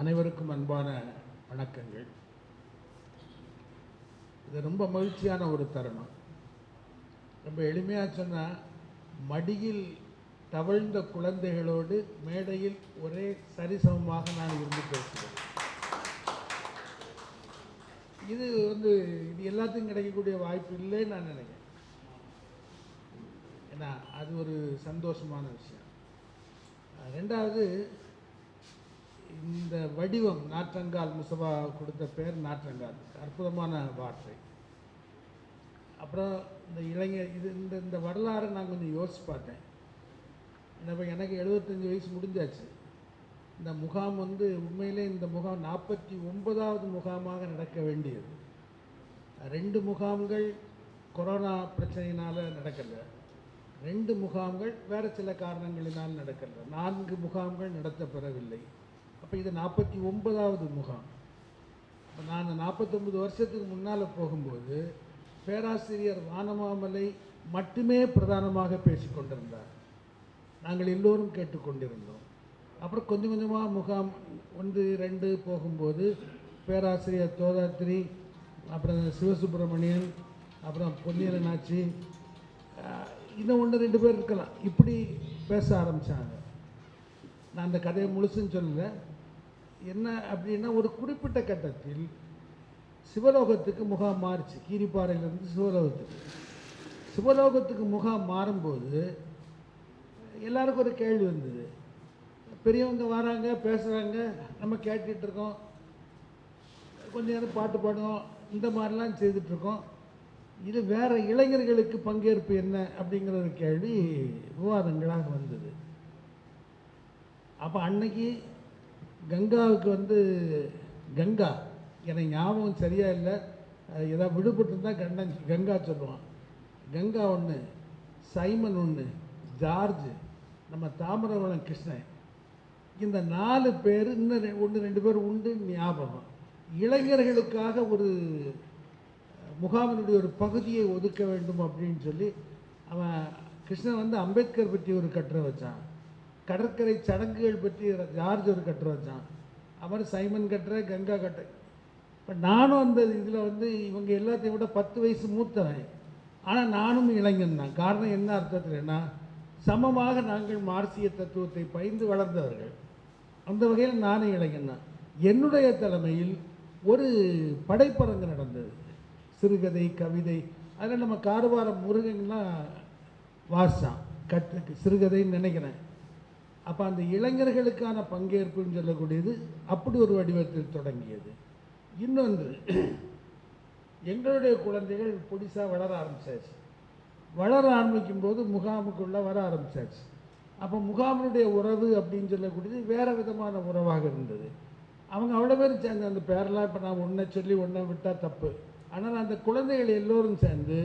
அனைவருக்கும் அன்பான வணக்கங்கள். இது ரொம்ப மகிழ்ச்சியான ஒரு தருணம். ரொம்ப எளிமையாக சொன்னால் மடியில் தவழ்ந்த குழந்தைகளோடு மேடையில் ஒரே சரிசமமாக நான் இருந்து பேசுகிறேன் இது வந்து இது எல்லாத்துக்கும் கிடைக்கக்கூடிய வாய்ப்பு இல்லைன்னு நான் நினைக்கிறேன். ஏன்னா அது ஒரு சந்தோஷமான விஷயம். ரெண்டாவது இந்த வடிவம் நாற்றங்கால் முசபா கொடுத்த பேர் நாற்றங்கால் அற்புதமான வார்த்தை. அப்புறம் இந்த இளைஞர் இது இந்த இந்த வரலாறை நான் கொஞ்சம் யோசிச்சு பார்த்தேன். இப்போ எனக்கு எழுபத்தஞ்சு வயசு முடிஞ்சாச்சு. இந்த முகாம் வந்து உண்மையிலே இந்த முகாம் நாற்பத்தி ஒன்பதாவது முகாமாக நடக்க வேண்டியது. ரெண்டு முகாம்கள் கொரோனா பிரச்சனையினால் நடக்கலை. ரெண்டு முகாம்கள் வேறு சில காரணங்களினால் நடக்கல. நான்கு முகாம்கள் நடத்தப்பெறவில்லை அப்போ இது நாற்பத்தி ஒன்பதாவது முகாம். இப்போ நான் நாற்பத்தொம்பது வருஷத்துக்கு முன்னால் போகும்போது பேராசிரியர் வானமாமலை மட்டுமே பிரதானமாக பேசிக் கொண்டிருந்தார். நாங்கள் எல்லோரும் கேட்டுக்கொண்டிருந்தோம் அப்புறம் கொஞ்சம் கொஞ்சமாக முகாம் ஒன்று ரெண்டு போகும்போது பேராசிரியர் தோதாத்திரி அப்புறம் சிவசுப்பிரமணியன் அப்புறம் பொன்னியலனாச்சி இன்னும் ஒன்று ரெண்டு பேர் இருக்கலாம். இப்படி பேச ஆரம்பித்தாங்க நான் அந்த கதையை முழுசுன்னு சொல்லலை என்ன அப்படின்னா ஒரு குறிப்பிட்ட கட்டத்தில் சிவலோகத்துக்கு முகாம் மாறுச்சு. கீரிப்பாறையிலேருந்து சிவலோகத்துக்கு. சிவலோகத்துக்கு முகாம் மாறும்போது எல்லாருக்கும் ஒரு கேள்வி வந்தது. பெரியவங்க வராங்க பேசுகிறாங்க நம்ம கேட்டுட்ருக்கோம். கொஞ்ச நேரம் பாட்டு பாடுவோம். இந்த மாதிரிலாம் செய்துட்ருக்கோம். இது வேறு இளைஞர்களுக்கு பங்கேற்பு என்ன அப்படிங்கிற ஒரு கேள்வி விவாதங்களாக வந்தது. அப்போ அன்னைக்கு கங்காவுக்கு வந்து கங்கா. எனக்கு ஞாபகம் சரியாக இல்லை. அது ஏதாவது விடுபட்டிருந்தா கண்டன் கங்கா சொல்லுவான். கங்கா ஒன்று சைமன் ஒன்று ஜார்ஜ் நம்ம தாமிரவளம் கிருஷ்ணன். இந்த நாலு பேர் இன்னும் ஒன்று ரெண்டு பேர் உண்டு ஞாபகம். இளைஞர்களுக்காக ஒரு முகாமினுடைய ஒரு பகுதியை ஒதுக்க வேண்டும் அப்படின்னு சொல்லி அவன் கிருஷ்ணன் வந்து அம்பேத்கர் பற்றி ஒரு கட்டுரை வச்சான். கடற்கரை சடங்குகள் பற்றி ஜார்ஜ் ஒரு கட்டுரை வச்சான் அவர் சைமன் கட்டுரை கங்கா கட்டுரை. இப்போ நானும் அந்த இதில் வந்து இவங்க எல்லாத்தையும் விட பத்து வயசு மூத்தவன். ஆனால் நானும் இளைஞன் தான். காரணம் என்ன அர்த்தத்தில்னா சமமாக நாங்கள் மார்சிய தத்துவத்தை பயின்று வளர்ந்தவர்கள். அந்த வகையில் நானும் இளைஞன் தான். என்னுடைய தலைமையில் ஒரு படைப்பரங்கு நடந்தது. சிறுகதை கவிதை அதில் நம்ம காரவாரம் முருகன்லாம் வாசான் கட்டு சிறுகதைன்னு நினைக்கிறேன். அப்போ அந்த இளைஞர்களுக்கான பங்கேற்புன்னு சொல்லக்கூடியது அப்படி ஒரு வடிவத்தில் தொடங்கியது. இன்னொன்று எங்களுடைய குழந்தைகள் புதுசாக வளர ஆரம்பிச்சாச்சு. வளர ஆரம்பிக்கும் போது முகாமுக்குள்ளே வர ஆரம்பிச்சாச்சு. அப்போ முகாமினுடைய உறவு அப்படின்னு சொல்லக்கூடியது வேறு விதமான உறவாக இருந்தது. அவங்க அவ்வளோ பேர் சேர்ந்து அந்த பேரெல்லாம் இப்போ நான் ஒன்றை சொல்லி ஒன்றை விட்டால் தப்பு. ஆனால் அந்த குழந்தைகள் எல்லோரும் சேர்ந்து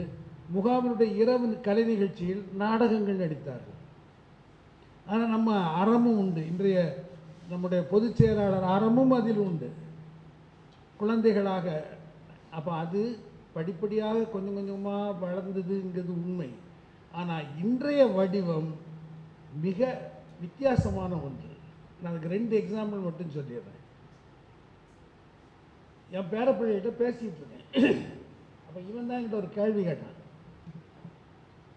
முகாமினுடைய இரவு கலை நிகழ்ச்சியில் நாடகங்கள் நடித்தார்கள். ஆனால் நம்ம அறமும் உண்டு. இன்றைய நம்முடைய பொதுச் செயலாளர் அறமும் அதில் உண்டு. குழந்தைகளாக. அப்போ அது படிப்படியாக கொஞ்சம் கொஞ்சமாக வளர்ந்ததுங்கிறது உண்மை. ஆனால் இன்றைய வடிவம் மிக வித்தியாசமான ஒன்று. நான் அதுக்கு ரெண்டு எக்ஸாம்பிள் மட்டும் சொல்லிடுறேன். என் பேரப்பிள்ளைகிட்ட பேசிகிட்டு இருக்கேன். அப்போ இவன் தான் என்கிட்ட ஒரு கேள்வி கேட்டான்.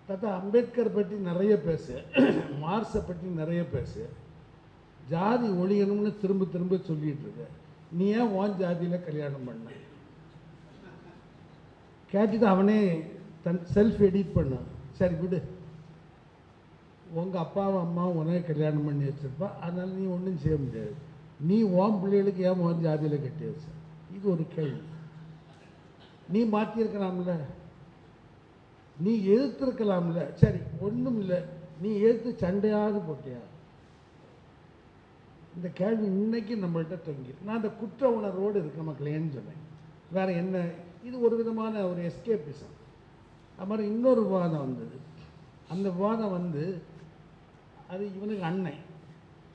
தாத்தா அம்பேத்கர் பற்றி நிறைய பேசு மார்க்ஸை பற்றி நிறைய பேசு. ஜாதி ஒழியணும்னு திரும்ப திரும்ப சொல்லிகிட்டு இருக்க. நீ ஏன் ஓன் ஜாதியில் கல்யாணம் பண்ண? கேட்டுட்டு அவனே தன் செல்ஃப் எடிட் பண்ணான் சரி விடு. உங்கள் அப்பாவும் அம்மாவும் உனக்கு கல்யாணம் பண்ணி வச்சுருப்பா. அதனால் நீ ஒன்றும் செய்ய முடியாது. நீ ஓம் பிள்ளைகளுக்கு ஏன் ஓன் ஜாதியில் கட்டி வச்ச? இது ஒரு கேள்வி. நீ மாற்றியிருக்கலாம்ல நீ எதிர்த்திருக்கலாம்ல. சரி ஒன்றும் இல்லை நீ எதிர்த்து சண்டையாவது போட்டியா? இந்த கேள்வி இன்னைக்கு நம்மள்கிட்ட தொங்கி. நான் அந்த குற்ற உணர்வோடு இருக்க மக்களேன்னு சொன்னேன். வேறு என்ன? இது ஒரு விதமான ஒரு எஸ்கேபிசம் அது மாதிரி இன்னொரு விவாதம் வந்தது. அந்த விவாதம் வந்து அது இவனுக்கு அண்ணன்.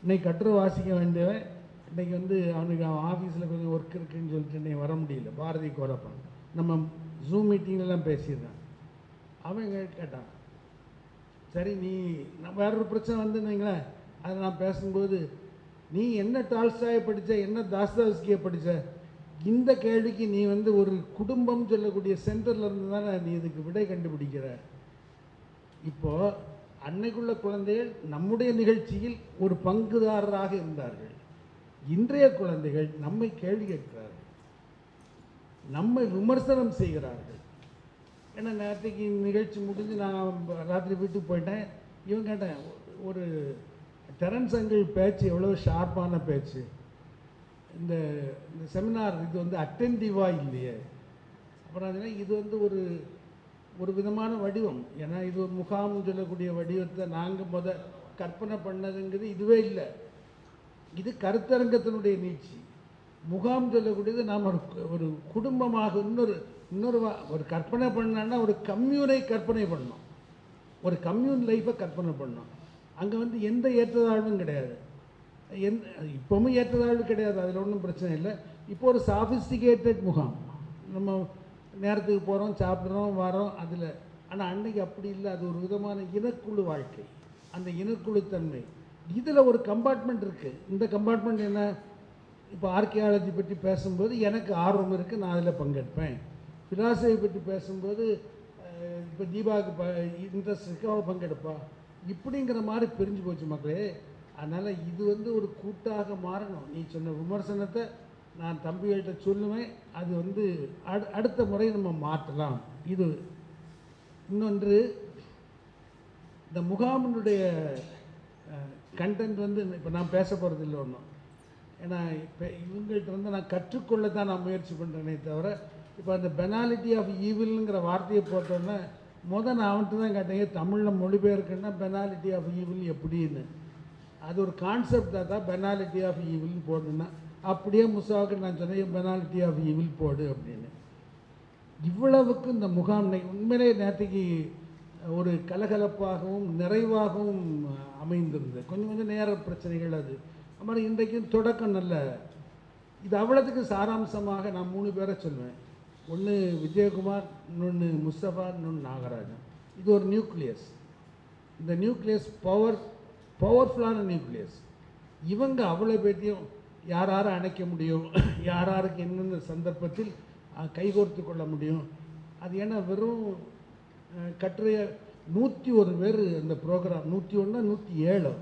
இன்னைக்கு கட்டுரை வாசிக்க வேண்டியவன் இன்றைக்கி வந்து அவனுக்கு அவன் ஆஃபீஸில் கொஞ்சம் ஒர்க் இருக்குன்னு சொல்லிட்டு இன்னைக்கு வர முடியல. பாரதி கோரப்பன். நம்ம ஜூம் மீட்டிங்லாம் பேசியிருக்கான். அவன் கேட்டான். சரி நீ நான் வேற ஒரு பிரச்சனை வந்து வைங்களேன். அதை நான் பேசும்போது நீ என்ன டால்ஸ்டாயை படித்த என்ன தாஸ்தாஸ்கியை படித்த இந்த கேள்விக்கு நீ வந்து ஒரு குடும்பம் சொல்லக்கூடிய சென்டர்ல இருந்து தானே நீ இதுக்கு விடை கண்டுபிடிக்கிற? இப்போது அன்னைக்குள்ள குழந்தைகள் நம்முடைய நிகழ்ச்சியில் ஒரு பங்குதாரராக இருந்தார்கள். இன்றைய குழந்தைகள் நம்மை கேள்வி கேட்கிறார்கள். நம்மை விமர்சனம் செய்கிறார்கள். ஏன்னா நேரத்துக்கு நிகழ்ச்சி முடிஞ்சு நான் ராத்திரி வீட்டுக்கு போயிட்டேன். இவன் கேட்டேன் ஒரு டெரன்ஸ் அங்கிள் பேச்சு எவ்வளோ ஷார்ப்பான பேச்சு. இந்த இந்த செமினார் இது வந்து அட்டென்டிவாக இல்லையே? அப்புறம் இது வந்து ஒரு ஒரு விதமான வடிவம். ஏன்னா இது ஒரு முகாம்னு சொல்லக்கூடிய வடிவத்தை நாங்கள் முத கற்பனை பண்ணதுங்கிறது இதுவே இல்லை. இது கருத்தரங்கத்தினுடைய நீச்சி முகாம் சொல்லக்கூடியது நாம் ஒரு ஒரு குடும்பமாக இன்னொரு இன்னொரு வா- ஒரு கற்பனை பண்ணான்னா ஒரு கம்யூனை கற்பனை பண்ணோம் ஒரு கம்யூன் லைஃப்பை கற்பனை பண்ணோம் அங்கே வந்து எந்த ஏற்றத்தாழ்வும் கிடையாது. எந் இப்போவும் ஏற்றத்தாழ்வு கிடையாது. அதில் ஒன்றும் பிரச்சனை இல்லை. இப்போ ஒரு சாஃபிஸ்டிகேட்டட் முகாம். நம்ம நேரத்துக்கு போகிறோம் சாப்பிட்றோம் வரோம் அதில். ஆனால் அன்னைக்கு அப்படி இல்லை. அது ஒரு விதமான இனக்குழு வாழ்க்கை. அந்த இனக்குழுத்தன்மை. இதில் ஒரு கம்பார்ட்மெண்ட் இருக்குது இந்த கம்பார்ட்மெண்ட் என்ன? இப்போ ஆர்கியாலஜி பற்றி பேசும்போது எனக்கு ஆர்வம் இருக்குது நான் அதில் பங்கெடுப்பேன். ஃபிலாசபி பற்றி பேசும்போது இப்போ தீபாவுக்கு ப இன்ட்ரெஸ்ட் இருக்கு அவள் பங்கெடுப்பா. இப்படிங்கிற மாதிரி பிரிஞ்சு போச்சு மக்களே. அதனால் இது வந்து ஒரு கூட்டாக மாறணும். நீ சொன்ன விமர்சனத்தை நான் தம்பிகள்கிட்ட சொல்லுவேன். அது வந்து அடு அடுத்த முறை நம்ம மாற்றலாம். இது இன்னொன்று இந்த முகாமினுடைய கண்டென்ட் வந்து இப்போ நான் பேச போகிறது இல்லை ஒன்றும் ஏன்னா இப்போ இவங்கள்ட்ட வந்து நான் கற்றுக்கொள்ள தான் நான் முயற்சி பண்ணுறேனே தவிர இப்போ அந்த பெனாலிட்டி ஆஃப் ஈவில்ங்கிற வார்த்தையை போட்டோன்னே முதல் நான் அவன்கிட்ட தான் கேட்டேங்க தமிழில் மொழிபெயர்க்குன்னா பெனாலிட்டி ஆஃப் ஈவில் எப்படின்னு? அது ஒரு கான்செப்டாக தான் பெனாலிட்டி ஆஃப் ஈவில் போடணுன்னா அப்படியே முசாவுக்கு நான் சொன்னேன் பெனாலிட்டி ஆஃப் ஈவில் போடு அப்படின்னு. இவ்வளவுக்கு இந்த முகாம் உண்மையிலே நேற்றுக்கு ஒரு கலகலப்பாகவும் நிறைவாகவும் அமைந்திருந்தது. கொஞ்சம் கொஞ்சம் நேர பிரச்சனைகள் அது. மாதிரி இன்றைக்கும் தொடக்கம் நல்ல. இது அவ்வளோத்துக்கு சாராம்சமாக நான் மூணு பேரை சொல்லுவேன் ஒன்று விஜயகுமார் இன்னொன்று முஸ்தபா இன்னொன்று நாகராஜன். இது ஒரு நியூக்ளியஸ். இந்த நியூக்ளியஸ் பவர் பவர்ஃபுல்லான நியூக்ளியஸ். இவங்க அவ்வளோ பேர்த்தையும் யார் யாரை அணைக்க முடியும்? யார் யாருக்கு என்னென்ன சந்தர்ப்பத்தில் கைகோர்த்து கொள்ள முடியும்? அது ஏன்னா வெறும் கட்டுரைய நூற்றி ஒரு பேர் இந்த ப்ரோக்ராம் நூற்றி ஒன்றா நூற்றி ஏழு.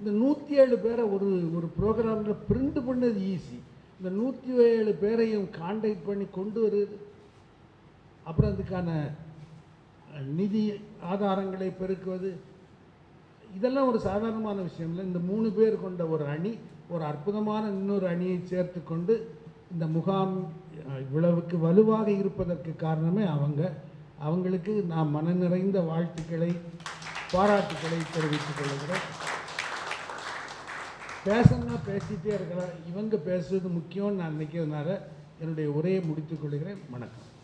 இந்த நூற்றி ஏழு பேரை ஒரு ஒரு ப்ரோக்ராமில் பிரிண்ட் பண்ணது ஈஸி இந்த நூற்றி ஏழு பேரையும் கான்டாக்ட் பண்ணி கொண்டு வருது அப்புறம் அதுக்கான நிதி ஆதாரங்களை பெருக்குவது. இதெல்லாம் ஒரு சாதாரணமான விஷயம் இல்லை. இந்த மூணு பேர் கொண்ட ஒரு அணி ஒரு அற்புதமான இன்னொரு அணியை சேர்த்து கொண்டு இந்த முகாம் இவ்வளவுக்கு வலுவாக இருப்பதற்கு காரணமே அவங்க. அவங்களுக்கு நான் மன நிறைந்த வாழ்த்துக்களை பாராட்டுக்களை தெரிவித்துக் கொள்கிறேன் பேசணும்னா பேசிகிட்டே இருக்கலாம். இவங்க பேசுறது முக்கியம்னு நான் நினைக்கிறதுனால என்னுடைய உரையை முடித்துக் கொள்கிறேன். வணக்கம்.